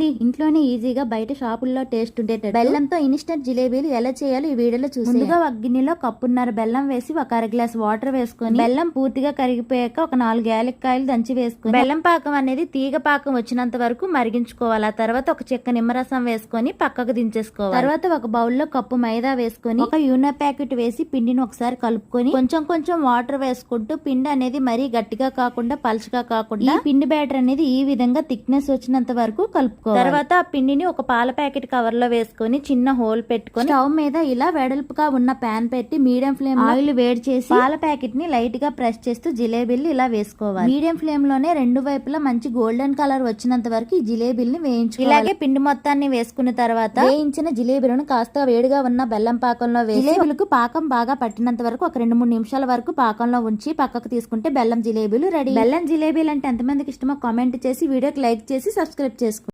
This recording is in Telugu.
అండి ఇంట్లోనే ఈజీగా బయట షాపుల్లో టేస్ట్ ఉండేటట్టు. బెల్లంతో ఇన్స్టెంట్ జిలేబీలు ఎలా చేయాలో ఈ వీడియోలో చూసి ముందుగా ఒక గిన్నెలో కప్పున్నర బెల్లం వేసి ఒక అర గ్లాస్ వాటర్ వేసుకొని బెల్లం పూర్తిగా కరిగిపోయాక ఒక నాలుగు యాలక్కాయలు దంచి వేసుకొని బెల్లం పాకం అనేది తీగ పాకం వచ్చినంత వరకు మరిగించుకోవాలి. ఆ తర్వాత ఒక చెక్క నిమ్మరసం వేసుకొని పక్కకు దించేసుకోవాలి. తర్వాత ఒక బౌల్లో కప్పు మైదా వేసుకొని ఒక యూనో ప్యాకెట్ వేసి పిండిని ఒకసారి కలుపుకొని కొంచెం కొంచెం వాటర్ వేసుకుంటూ పిండి అనేది మరీ గట్టిగా కాకుండా పలుచగా కాకుండా పిండి బ్యాటర్ అనేది ఈ విధంగా థిక్నెస్ వచ్చినంత వరకు కలుపుకోవాలి. తర్వాత ఆ పిండిని ఒక పాల ప్యాకెట్ కవర్లో వేసుకొని చిన్న హోల్ పెట్టుకొని స్టవ్ మీద ఇలా వెడల్పుగా ఉన్న పాన్ పెట్టి మీడియం ఫ్లేమ్ ఆయిల్ వేడి చేసి పాల ప్యాకెట్ని లైట్గా ప్రెస్ చేస్తూ జిలేబీలు ఇలా వేసుకోవాలి. మీడియం ఫ్లేమ్లోనే రెండు వైపులా మంచి గోల్డెన్ కలర్ వచ్చినంత వరకు ఈ జిలేబీల్ని వేయించుకోవాలి. ఇలాగే పిండి మొత్తాన్ని వేసుకున్న తర్వాత వేయించిన జిలేబీలను కాస్త వేడిగా ఉన్న బెల్లం పాకంలో వేసి జిలేబీలకు పాకం బాగా పట్టినంత వరకు ఒక రెండు మూడు నిమిషాల వరకు పాకంలో ఉంచి పక్కకు తీసుకుంటే బెల్లం జిలేబీలు రెడీ. బెల్లం జిలేబీలు అంటే ఎంతమందికి ఇష్టమో కామెంట్ చేసి వీడియోకి లైక్ చేసి సబ్స్క్రైబ్ చేసుకోండి.